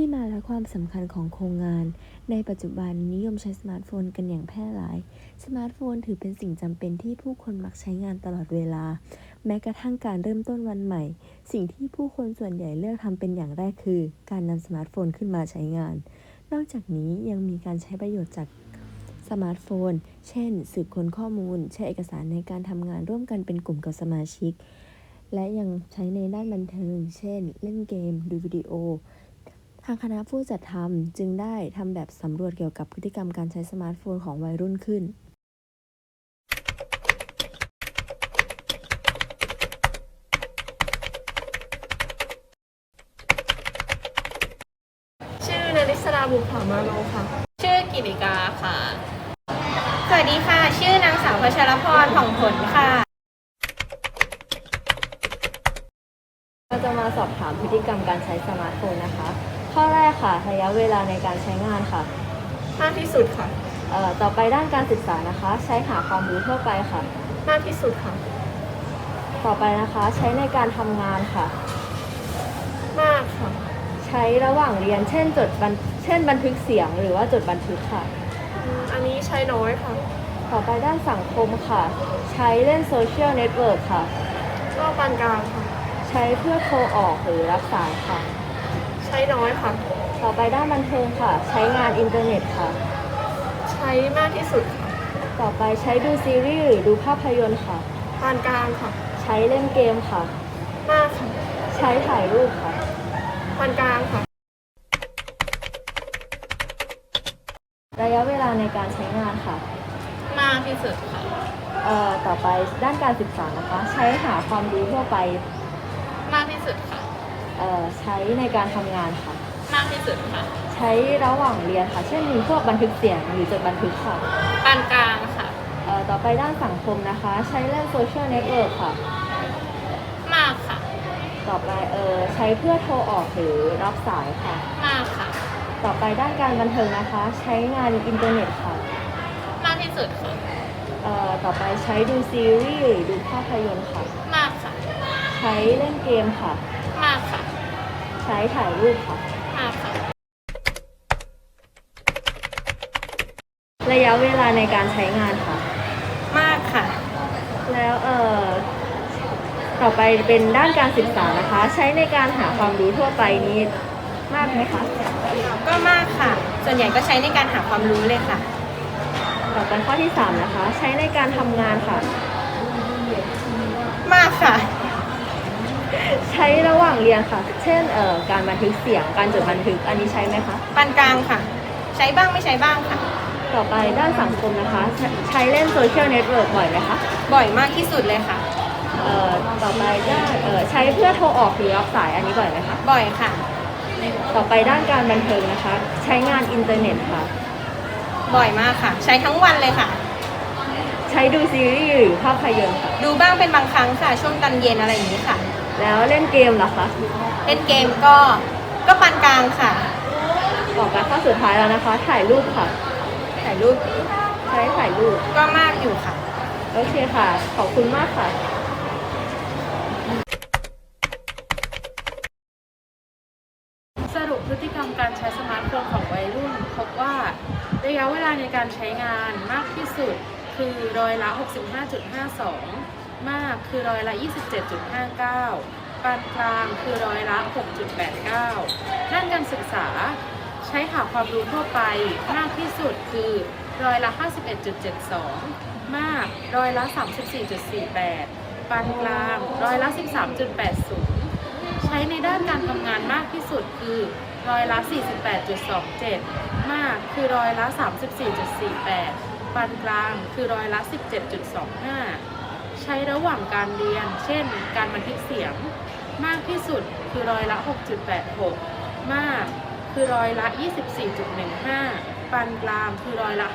ที่มาและความสำคัญของโครงงาน ในปัจจุบันนิยมใช้สมาร์ทโฟนกันอย่างแพร่หลาย สมาร์ทโฟนถือเป็นสิ่งจำเป็นที่ผู้คนมักใช้งานตลอดเวลา แม้กระทั่งการเริ่มต้นวันใหม่ สิ่งที่ผู้คนส่วนใหญ่เลือกทำเป็นอย่างแรกคือ การนำสมาร์ทโฟนขึ้นมาใช้งาน นอกจากนี้ยังมีการใช้ประโยชน์จากสมาร์ทโฟน เช่น สืบค้นข้อมูล ใช้เอกสารในการทำงานร่วมกันเป็นกลุ่มกับสมาชิก และยังใช้ในด้านบันเทิง เช่น เล่นเกม ดูวิดีโอ ทางคณะผู้จัดทำจึงได้ทำแบบสำรวจเกี่ยวกับพฤติกรรมการใช้สมาร์ทโฟนของวัยรุ่นขึ้นชื่อนริศราบุภามาโลค่ะ ชื่อกิติกาค่ะ สวัสดีค่ะ ชื่อนางสาวพัชรพรผ่องผลค่ะ เราจะมาสอบถามพฤติกรรมการใช้สมาร์ทโฟนนะคะ ข้อแรกค่ะ ระยะเวลาในการใช้งานค่ะ มากที่สุดค่ะ เอ่อต่อไปด้านการศึกษานะคะ ใช้หาความรู้ทั่วไปค่ะ มากที่สุดค่ะ ต่อไปนะคะใช้ในการทำงานค่ะ มากค่ะ ใช้ระหว่างเรียน เช่นจดบันเช่นบันทึกเสียงหรือว่าจดบันทึกค่ะ อืมอันนี้ใช้น้อยค่ะ ต่อไปด้านสังคมค่ะ ใช้เล่นโซเชียลเน็ตเวิร์กค่ะ ก็ปานกลางค่ะ ใช้เพื่อโทรออกหรือรับสายค่ะ ใช้น้อยค่ะ ต่อไปด้านบันเทิงค่ะ ใช้งานอินเทอร์เน็ตค่ะ ใช้มากที่สุดค่ะต่อไปใช้ดูซีรีส์หรือดูภาพยนตร์ค่ะ ปานกลางค่ะ ใช้เล่นเกมค่ะ มากค่ะใช้ถ่ายรูปค่ะ ปานกลางค่ะ ระยะเวลาในการใช้งานค่ะมากที่สุดค่ะ เอ่อต่อไปด้านการศึกษานะคะ ใช้หาความรู้ทั่วไป มากที่สุดค่ะ เอ่อใช้ในการทำงานค่ะ มากที่สุดค่ะใช้ระหว่างเรียนค่ะ เช่นมีพวกบันทึกเสียงหรือจดบันทึกค่ะปานกลางค่ะ เอ่อต่อไปด้านสังคมนะคะ ใช้เล่นโซเชียลเน็ตเวิร์กค่ะ มากค่ะ ต่อไปเอ่อใช้เพื่อโทรออกหรือรับสายค่ะ มากค่ะ ต่อไปด้านการบันเทิงนะคะ ใช้งานอินเทอร์เน็ตค่ะมากที่สุดค่ะ เอ่อต่อไปใช้ดูซีรีส์หรือดูภาพยนตร์ค่ะ มากค่ะ ใช้เล่นเกมค่ะ มากค่ะ ใช้ถ่ายรูปค่ะมากค่ะระยะเวลาในการใช้งานค่ะ มากค่ะ แล้วเอ่อต่อไปเป็นด้านการศึกษานะคะ ใช้ในการหาความรู้ทั่วไปนี้มากไหมคะก็มากค่ะ ส่วนใหญ่ก็ใช้ในการหาความรู้เลยค่ะ ต่อไปข้อที่ 3 นะคะ ใช้ในการทำงานค่ะ มากค่ะ ใช้ระหว่าง เรียนค่ะ เช่นเอ่อการบันทึกเสียง การจดบันทึก อันนี้ใช้ไหมคะ ปานกลางค่ะ ใช้บ้างไม่ใช้บ้างค่ะ ต่อไปด้านสังคมนะคะ ใช้ใช้เล่นโซเชียลเน็ตเวิร์กบ่อยไหมคะบ่อยมากที่สุดเลยค่ะ เอ่อต่อไปด้านเอ่อใช้เพื่อโทรออกหรือรับสายอันนี้บ่อยไหมคะ บ่อยค่ะ ต่อไปด้านการบันเทิงนะคะ ใช้งานอินเทอร์เน็ตค่ะ บ่อยมากค่ะ ใช้ทั้งวันเลยค่ะ ใช้ดูซีรีส์หรือภาพยนตร์ค่ะ ดูบ้างเป็นบางครั้งค่ะ ช่วงตอนเย็นอะไรอย่างนี้ค่ะ แล้วเล่นเกมเหรอคะเล่นเกมก็ก็ปานกลางค่ะต่อไปข้อสุดท้ายแล้วนะคะ ถ่ายรูปค่ะ ถ่ายรูปใช้ถ่ายรูปก็มากอยู่ค่ะ โอเคค่ะ ขอบคุณมากค่ะสรุปพฤติกรรมการใช้สมาร์ทโฟนของวัยรุ่น พบว่าระยะเวลาในการใช้งานมากที่สุดคือร้อยละ 65.52 มากคือร้อยละ 27.59 ปานกลางคือร้อยละ 6.89 ด้านการศึกษา ใช้หาความรู้ทั่วไปมากที่สุดคือร้อยละ 51.72 มากร้อยละ 34.48 ปานกลางร้อยละ 13.80 ใช้ในด้านการทำงานมากที่สุดคือร้อยละ 48.27 มากคือร้อยละ 34.48 ปานกลางคือร้อยละ 17.25 ใช้ระหว่างการเรียน เช่น การบันทึกเสียง มากที่สุดคือร้อยละ 6.86 มากคือร้อยละ 24.15 ปานกลางคือร้อยละ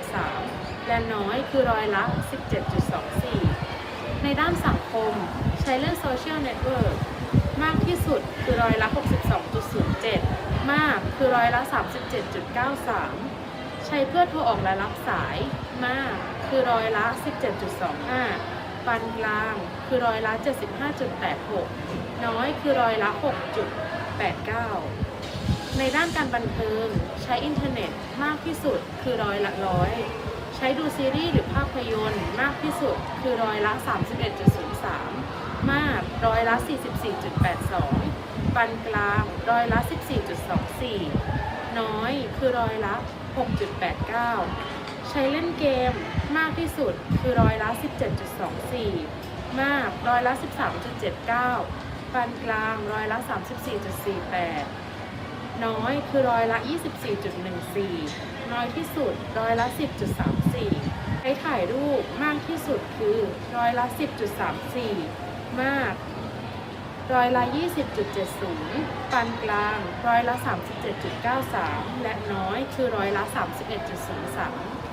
51.73 และน้อยคือร้อยละ 17.24 ในด้านสังคมใช้เล่นโซเชียลเน็ตเวิร์กมากที่สุดคือร้อยละ 62.07 มากคือร้อยละ 37.93 ใช้เพื่อโทรออกและรับสายมากคือร้อยละ 17.25 ปานกลางคือร้อยละ 75.86 น้อยคือร้อยละ 6.89 ในด้านการบันเทิงใช้อินเทอร์เน็ตมากที่สุดคือร้อยละร้อยใช้ดูซีรีส์หรือภาพยนตร์มากที่สุดคือร้อยละ 31.03 มากร้อยละ 44.82 ปานกลางร้อยละ 14.24 น้อยคือร้อยละ 6.89 ใช้เล่นเกมมากที่สุดคือร้อยละ 17.24 มากร้อยละ 13.79 ปานกลางร้อยละ 34.48 น้อยคือร้อยละ 24.14 น้อยที่สุดร้อยละ 10.34 ใช้ถ่ายรูปมากที่สุดคือร้อยละ 10.34 มาก ร้อยละ 20.70 ปานกลาง ร้อยละ 37.93 และน้อยคือร้อยละ 31.03